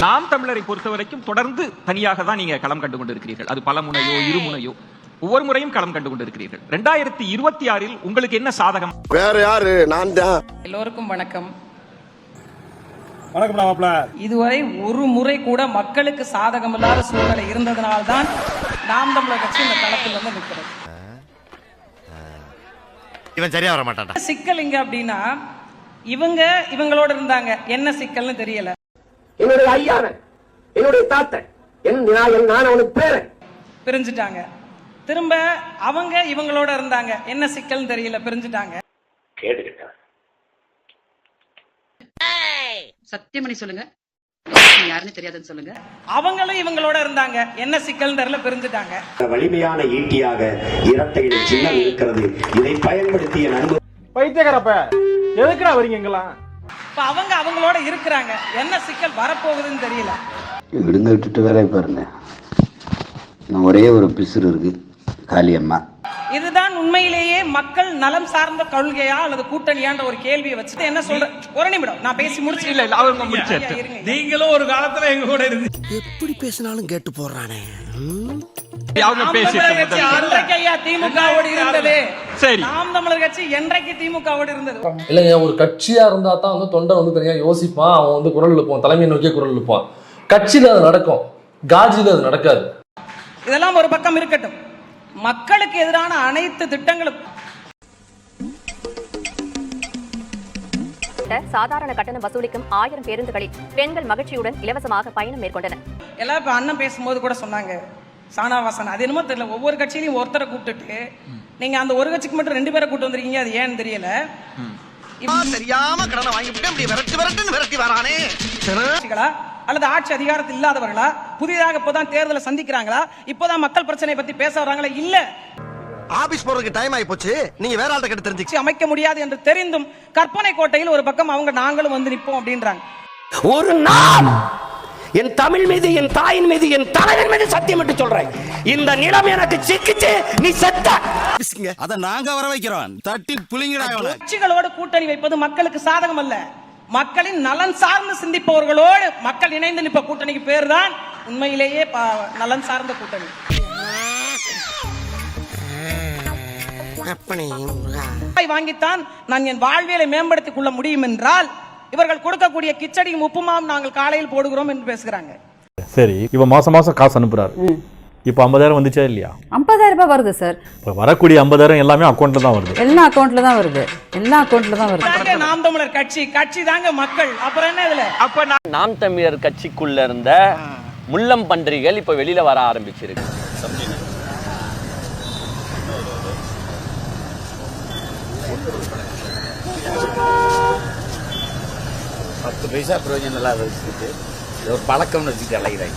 நாம் தமிழரை பொறுத்த வரைக்கும் தொடர்ந்து தனியாக தான் நீங்க களம் கண்டு கொண்டிருக்கிறீர்கள். அது பல முனையோ இருமுனையோ. ஒவ்வொரு முறையும் களம் கண்டு கொண்டிருக்கிறீர்கள். ரெண்டாயிரத்தி இருபத்தி ஆறில் உங்களுக்கு என்ன சாதகம்? வேற யாரு? நான் தான். எல்லோருக்கும் வணக்கம். வணக்கம் இதுவரை ஒரு முறை கூட மக்களுக்கு சாதகமில்லாத சூழ்நிலை இருந்ததனால்தான் நாம் தமிழர் கட்சி இந்த களத்தில் வந்து நிற்கிறது. இவன் சரியா வர மாட்டான்டா. சிக்கல் இங்க அப்படின்னா இவங்க இவங்களோட இருந்தாங்க. என்ன சிக்கல்னு தெரியல. என்னுடைய ஐயாவன் என்னுடைய தாத்தன் என் நான் அவனுக்கு பேரன். பிரிஞ்சுட்டாங்க. திரும்ப அவங்க இவங்களோட இருந்தாங்க. என்ன சிக்கல்னு தெரியல பிரிஞ்சுட்டாங்க. சத்தியமணி சொல்லுங்க. யாருன்னு தெரியாதுன்னு சொல்லுங்க. அவங்களும் இவங்களோட இருந்தாங்க. என்ன சிக்கல்னு தெரியல பிரிஞ்சுட்டாங்க. வலிமையான ஈட்டியாக இரட்டையிட சின்னம் இருக்கிறது. இதை பயன்படுத்திய நண்பர் பைத்தியக்காரப்ப. எதுக்குடா வரீங்க இங்கெல்லாம்? இப்ப அவங்க அவங்களோட இருக்கிறாங்க. என்ன சிக்கல் வரப்போகுதுன்னு தெரியல. விடுங்க விட்டுட்டு வேலையை பாருங்க. இன்னும் ஒரே ஒரு பிசுறு இருக்கு. காளியம்மா இதுதான் உண்மையிலேயே மக்கள் நலம் சார்ந்த கொள்கையா அல்லது கூட்டணியான்ற ஒரு கேள்வியை வச்சுட்டு என்ன சொல்ற ஒரு நிமிடம். நான் பேசி முடிச்சு இல்ல இல்ல அவங்க இருங்க நீங்களும் ஒரு காலத்துல எங்க கூட இருந்து எப்படி பேசினாலும் கேட்டு போடுறானே. இல்லைங்க ஒரு கட்சியா இருந்தா தான் வந்து தொண்டை வந்து தனியா யோசிப்பான். அவன் வந்து குரல் எழுப்பான் தலைமையை நோக்கிய குரல் எழுப்பான் கட்சியில அது நடக்கும். காஜில அது நடக்காது. இதெல்லாம் ஒரு பக்கம் இருக்கட்டும். மக்களுக்கு எதிரான அனைத்து திட்டங்களும் சாதாரண கட்டணம் வசூலிக்கும் ஆயிரம் பேருந்துகளில் பெண்கள் மகிழ்ச்சியுடன் இலவசமாக பயணம் மேற்கொண்டனர். எல்லாம் இப்ப அண்ணன் பேசும்போது கூட சொன்னாங்க. சானாவாசன். அது என்னமோ தெரியல. ஒவ்வொரு கட்சியிலையும் ஒருத்தரை கூப்பிட்டுட்டு நீங்க அந்த ஒரு கட்சிக்கு மட்டும் ரெண்டு பேரை கூட்டு வந்திருக்கீங்க அது ஏன்னு தெரியல. தெரியாம கடனை வாங்கிவிட்டு இப்படி விரட்டு விரட்டுன்னு விரட்டி வரானே. அல்லது ஆட்சி அதிகாரத்தில் இல்லாதவர்களா? புதிதாக இப்போதான் தேர்தலை சந்திக்கிறாங்களா? இப்போதான் மக்கள் பிரச்சனை பத்தி பேச வர்றாங்களா இல்ல. ஆபீஸ் போறதுக்கு டைம் ஆயி போச்சு நீங்க வேற ஆள்கிட்ட கேட்டு ஆட்சி அமைக்க முடியாது என்று தெரிந்தும் கற்பனை கோட்டையில் ஒரு பக்கம் அவங்க நாங்களும் வந்து நிற்போம் அப்படின்றாங்க. ஒரு நாள் என் தமிழ் மீது என் தாயின் மீது என் தலைவன் மீது சத்தியம் என்று சொல்றேன். இந்த நிலம் எனக்கு சிக்கிச்சு நீ செத்த. அத நாங்க வர வைக்கிறோம். தட்டி புளிங்கடா கட்சிகளோடு கூட்டணி வைப்பது மக்களுக்கு சாதகம் அல்ல. மக்களின் நலன் சார்ந்து சிந்திப்பவர்களோடு மக்கள் இணைந்து நிற்ப கூட்டணிக்கு பேர் தான் உண்மையிலேயே ப- நலன் சார்ந்த கூட்டணி. வாங்கித்தான் நான் என் வாழ்வியலை மேம்படுத்திக் கொள்ள முடியும் என்றால் இவர்கள் கொடுக்கக்கூடிய கிச்சடியும் உப்புமாவும் நாங்கள் காலையில் போடுகிறோம் என்று பேசுகிறாங்க. சரி இவன் மாசம் மாசம் காசு அனுப்புறாரு. இப்போ ஐம்பதாயிரம் வந்துச்சா இல்லையா? ஐம்பதாயிரம் ரூபாய் வருது சார். இப்போ வரக்கூடிய ஐம்பதாயிரம் எல்லாமே அக்கௌண்ட்ல தான் வருது. எல்லா அக்கௌண்ட்ல தான் வருது. எல்லா அக்கௌண்ட்ல தான் வருது. தாங்க நாம் தமிழர் கட்சி கட்சி தாங்க மக்கள். அப்புறம் என்ன இதுல? அப்ப நான் நாம் தமிழர் கட்சிக்குள்ள இருந்த முள்ளம் பன்றிகள் இப்ப வெளியில வர ஆரம்பிச்சிருக்கு. பத்து பைசா பிரயோஜனம் இல்லாத வச்சுக்கிட்டு ஒரு பழக்கம்னு வச்சுக்கிட்டு அலைகிறாங்க